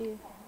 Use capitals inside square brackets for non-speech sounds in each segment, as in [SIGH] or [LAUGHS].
예. [LAUGHS]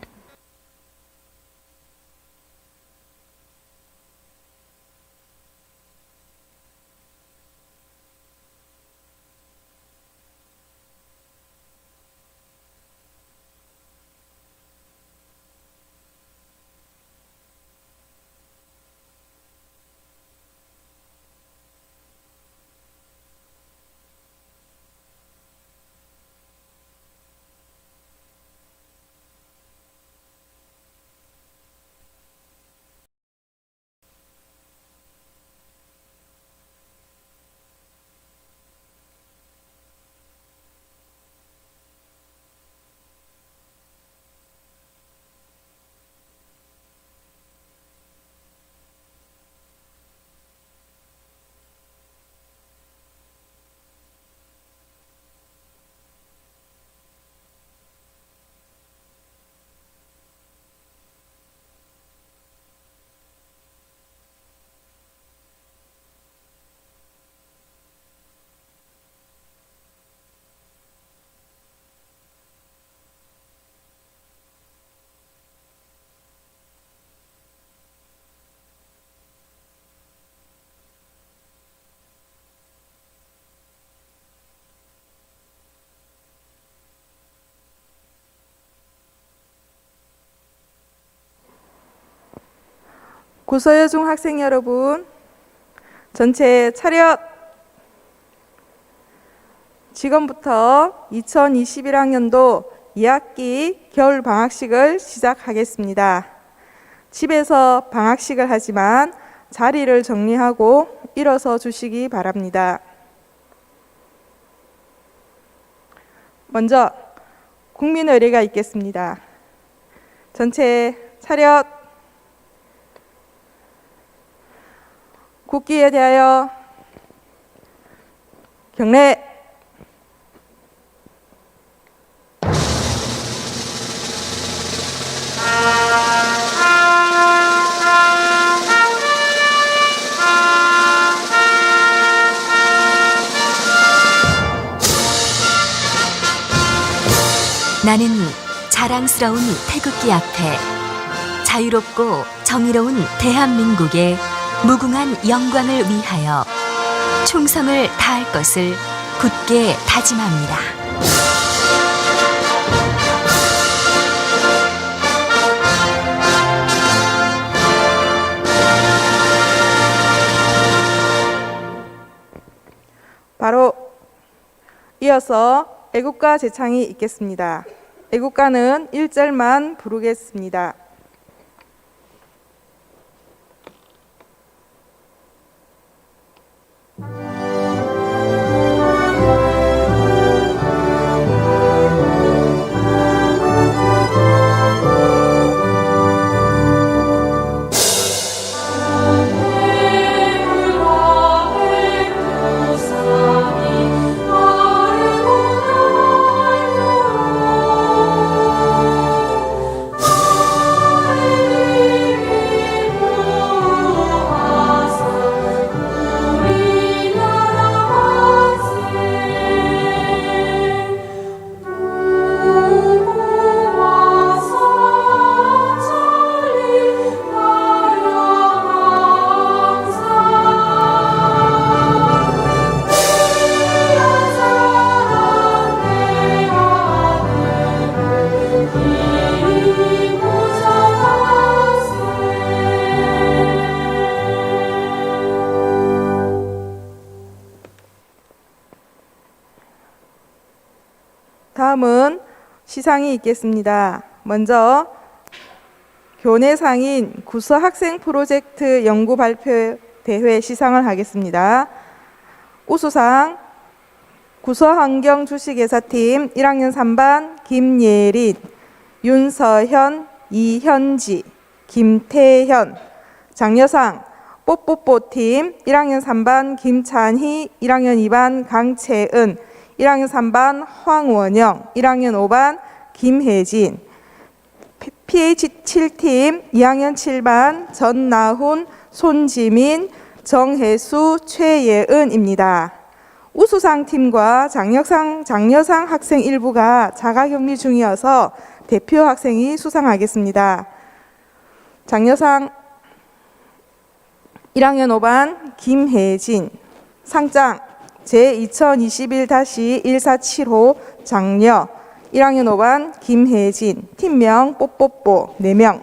고서여중 학생 여러분, 전체 차렷. 지금부터 2021학년도 2학기 겨울 방학식을 시작하겠습니다. 집에서 방학식을 하지만 자리를 정리하고 일어서 주시기 바랍니다. 먼저 국민 의례가 있겠습니다. 전체 차렷. 국기에 대하여 경례. 나는 자랑스러운 태극기 앞에 자유롭고 정의로운 대한민국의 무궁한 영광을 위하여 충성을 다할 것을 굳게 다짐합니다. 바로 이어서 애국가 제창이 있겠습니다. 애국가는 1절만 부르겠습니다. 시상이 있겠습니다. 먼저 교내상인 구서 학생 프로젝트 연구 발표 대회 시상을 하겠습니다. 우수상 구서 환경 주식회사팀 1학년 3반 김예린, 윤서현, 이현지, 김태현. 장려상 뽀뽀뽀팀 1학년 3반 김찬희, 1학년 2반 강채은, 1학년 3반 황원영, 1학년 5반 김혜진, PH7팀 2학년 7반 전나훈, 손지민, 정혜수, 최예은입니다. 우수상 팀과 장려상, 장려상 학생 일부가 자가격리 중이어서 대표 학생이 수상하겠습니다. 장려상 1학년 5반 김혜진 상장 제2021-1475 장려 1학년 5반 김혜진 팀명 뽀뽀뽀 4명.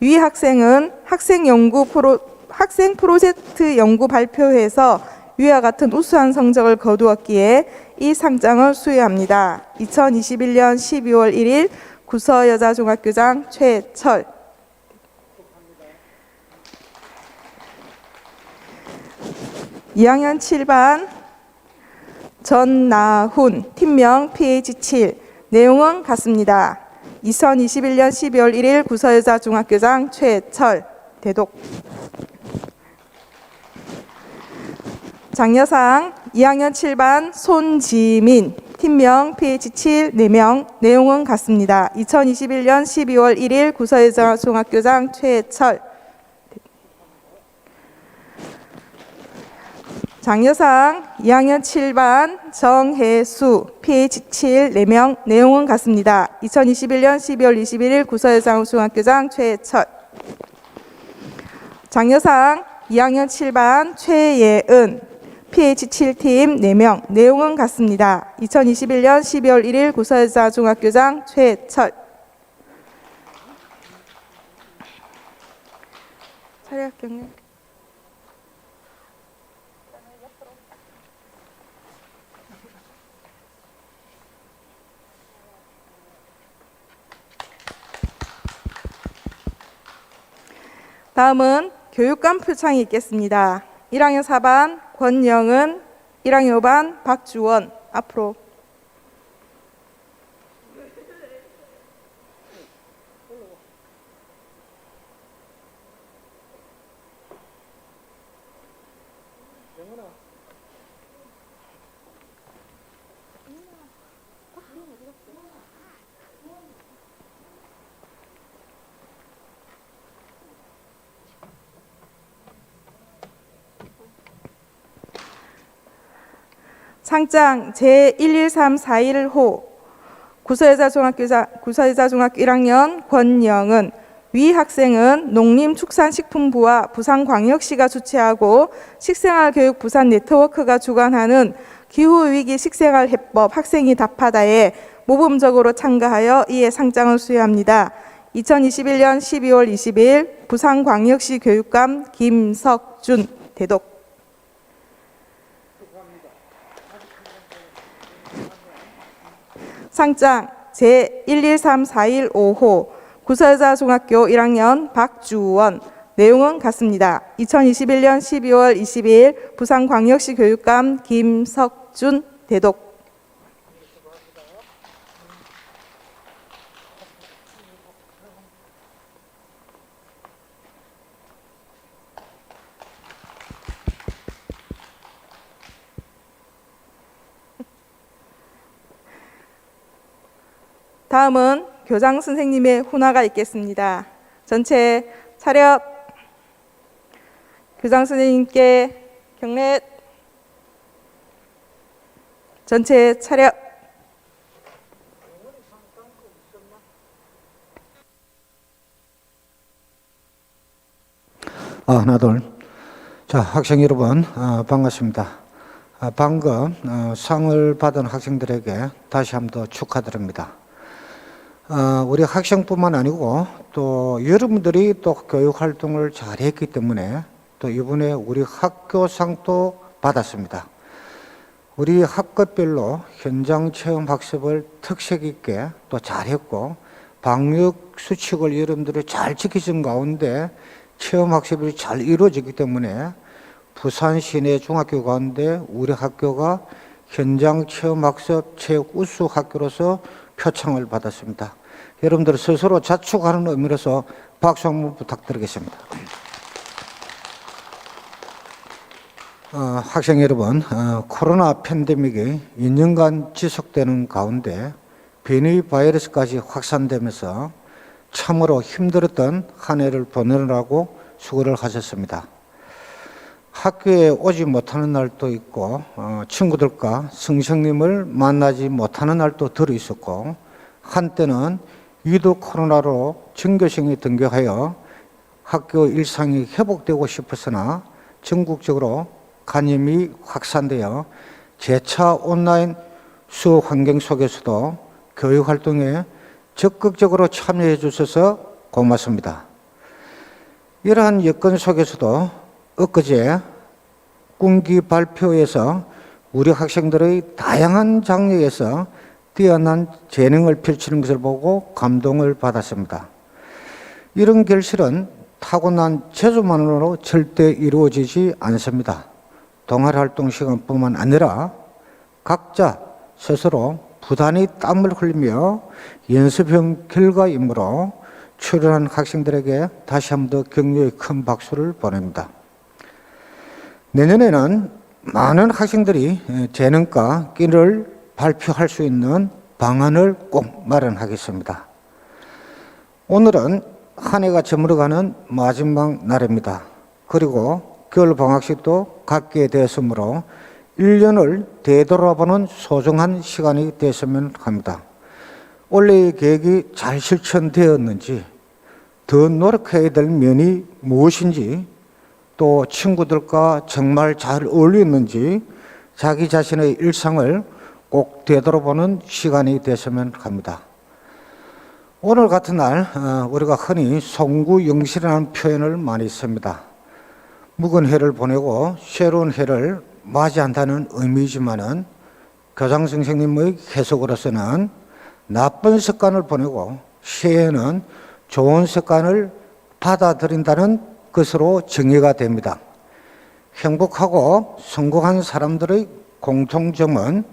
위 학생은 학생 연구 프로 학생 프로젝트 연구 발표회에서 위와 같은 우수한 성적을 거두었기에 이 상장을 수여합니다. 2021년 12월 1일 구서 여자중학교장 최철. 2학년 7반 전나훈 팀명 PH7 내용은 같습니다. 2021년 12월 1일 구서여자 중학교장 최철 대독 장려상 2학년 7반 손지민 팀명 PH7 4명 내용은 같습니다. 2021년 12월 1일 구서여자 중학교장 최철 장려상 2학년 7반 정혜수 PH7 4명 내용은 같습니다. 2021년 12월 21일 구서여자중학교장 최철 장려상 2학년 7반 최예은 PH7팀 4명 내용은 같습니다. 2021년 12월 1일 구서여자 중학교장 최철 차례학 경례 다음은 교육감 표창이 있겠습니다. 1학년 4반 권영은, 1학년 5반 박주원 앞으로 상장 제113415 구서여자 중학교 구서여자 중학교 1학년 권영은 위 학생은 농림축산식품부와 부산광역시가 주최하고 식생활교육 부산 네트워크가 주관하는 기후위기 식생활 해법 학생이 답하다에 모범적으로 참가하여 이에 상장을 수여합니다. 2021년 12월 20일 부산광역시 교육감 김석준 대독 상장 제113415호 구서여자중학교 1학년 박주원 내용은 같습니다. 2021년 12월 22일 부산광역시 교육감 김석준 대독 다음은 교장 선생님의 훈화가 있겠습니다. 전체 차렷. 교장 선생님께 경례. 전체 차렷. 아, 하나, 둘. 자, 학생 여러분, 아, 반갑습니다. 아, 방금 어, 상을 받은 학생들에게 다시 한번 더 축하드립니다. 아, 우리 학생뿐만 아니고 또 여러분들이 또 교육 활동을 잘했기 때문에 또 이번에 우리 학교상도 받았습니다. 우리 학급별로 현장 체험 학습을 특색 있게 또 잘했고 방역 수칙을 여러분들이 잘 지키신 가운데 체험 학습이 잘 이루어지기 때문에 부산 시내 중학교 가운데 우리 학교가 현장 체험 학습 체육 우수 학교로서 표창을 받았습니다. 여러분들 스스로 자축하는 의미로서 박수 한번 부탁드리겠습니다. 어, 학생 여러분, 어, 코로나 팬데믹이 2년간 지속되는 가운데 변이 바이러스까지 확산되면서 참으로 힘들었던 한 해를 보내느라고 수고를 하셨습니다. 학교에 오지 못하는 날도 있고 어, 친구들과 선생님을 만나지 못하는 날도 들어 있었고 한때는 위드 코로나로 전교생이 등교하여 학교 일상이 회복되고 싶었으나 전국적으로 간염이 확산되어 재차 온라인 수업 환경 속에서도 교육 활동에 적극적으로 참여해 주셔서 고맙습니다. 이러한 여건 속에서도 엊그제 군기 발표에서 우리 학생들의 다양한 장르에서 뛰어난 재능을 펼치는 것을 보고 감동을 받았습니다. 이런 결실은 타고난 재주만으로 절대 이루어지지 않습니다. 동아리 활동 시간뿐만 아니라 각자 스스로 부단히 땀을 흘리며 연습형 결과이므로 출연한 학생들에게 다시 한번 더 격려의 큰 박수를 보냅니다. 내년에는 많은 학생들이 재능과 끼를 발표할 수 있는 방안을 꼭 마련하겠습니다. 오늘은 한 해가 저물어가는 마지막 날입니다. 그리고 겨울 방학식도 갖게 되었으므로 1년을 되돌아보는 소중한 시간이 됐으면 합니다. 올해의 계획이 잘 실천되었는지, 더 노력해야 될 면이 무엇인지, 또 친구들과 정말 잘 어울리는지 자기 자신의 일상을 꼭 되돌아보는 시간이 됐으면 합니다. 오늘 같은 날 어, 우리가 흔히 송구영실이라는 표현을 많이 씁니다. 묵은 해를 보내고 새로운 해를 맞이한다는 의미지만은 교장 선생님의 해석으로서는 나쁜 습관을 보내고 새해에는 좋은 습관을 받아들인다는 것으로 정의가 됩니다. 행복하고 성공한 사람들의 공통점은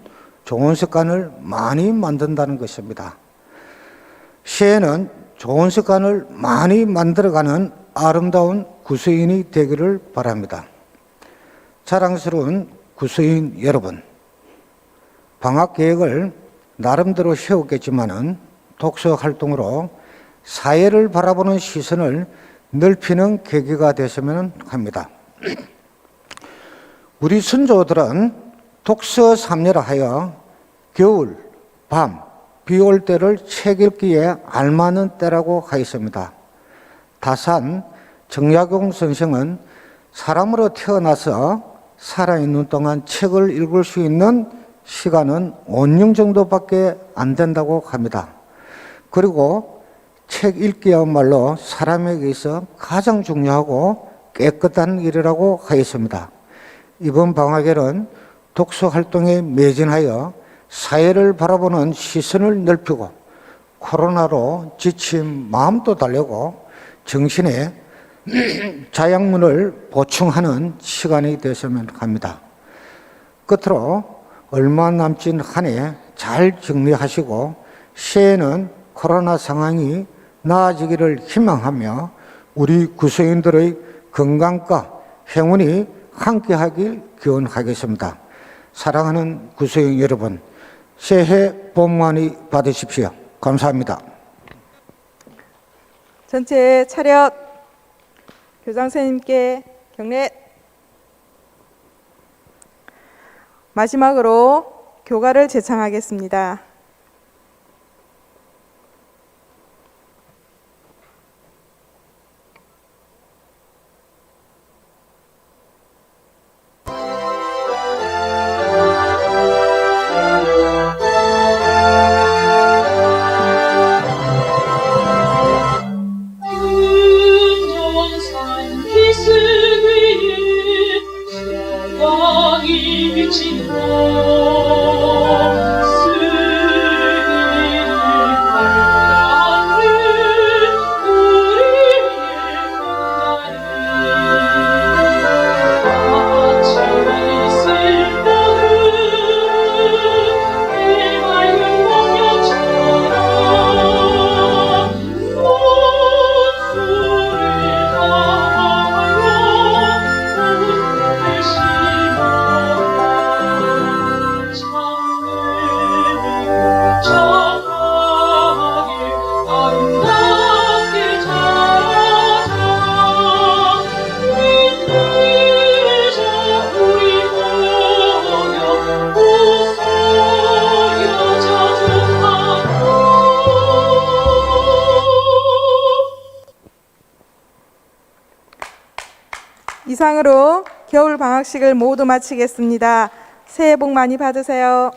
좋은 습관을 많이 만든다는 것입니다. 새해는 좋은 습관을 많이 만들어가는 아름다운 구수인이 되기를 바랍니다. 자랑스러운 구수인 여러분, 방학 계획을 나름대로 세웠겠지만은 독서 활동으로 사회를 바라보는 시선을 넓히는 계기가 되었으면 합니다. 우리 선조들은 독서 삼례라 하여 겨울, 밤, 비 올 때를 책 읽기에 알맞는 때라고 하였습니다. 다산 정약용 선생은 사람으로 태어나서 살아있는 동안 책을 읽을 수 있는 시간은 5년 정도밖에 안 된다고 합니다. 그리고 책 읽기야말로 사람에게 있어 가장 중요하고 깨끗한 일이라고 하였습니다. 이번 방학에는 독서 활동에 매진하여 사회를 바라보는 시선을 넓히고 코로나로 지친 마음도 달래고 정신에 [CLEARS THROAT] 자양문을 보충하는 시간이 되었으면 합니다. 끝으로 얼마 남진 한 해 잘 정리하시고 새해에는 코로나 상황이 나아지기를 희망하며 우리 구성인들의 건강과 행운이 함께하길 기원하겠습니다. 사랑하는 구성인 여러분, 새해 복 많이 받으십시오. 감사합니다. 전체 차렷 교장 선생님께 경례 마지막으로 교가를 제창하겠습니다. 방학식을 모두 마치겠습니다. 새해 복 많이 받으세요.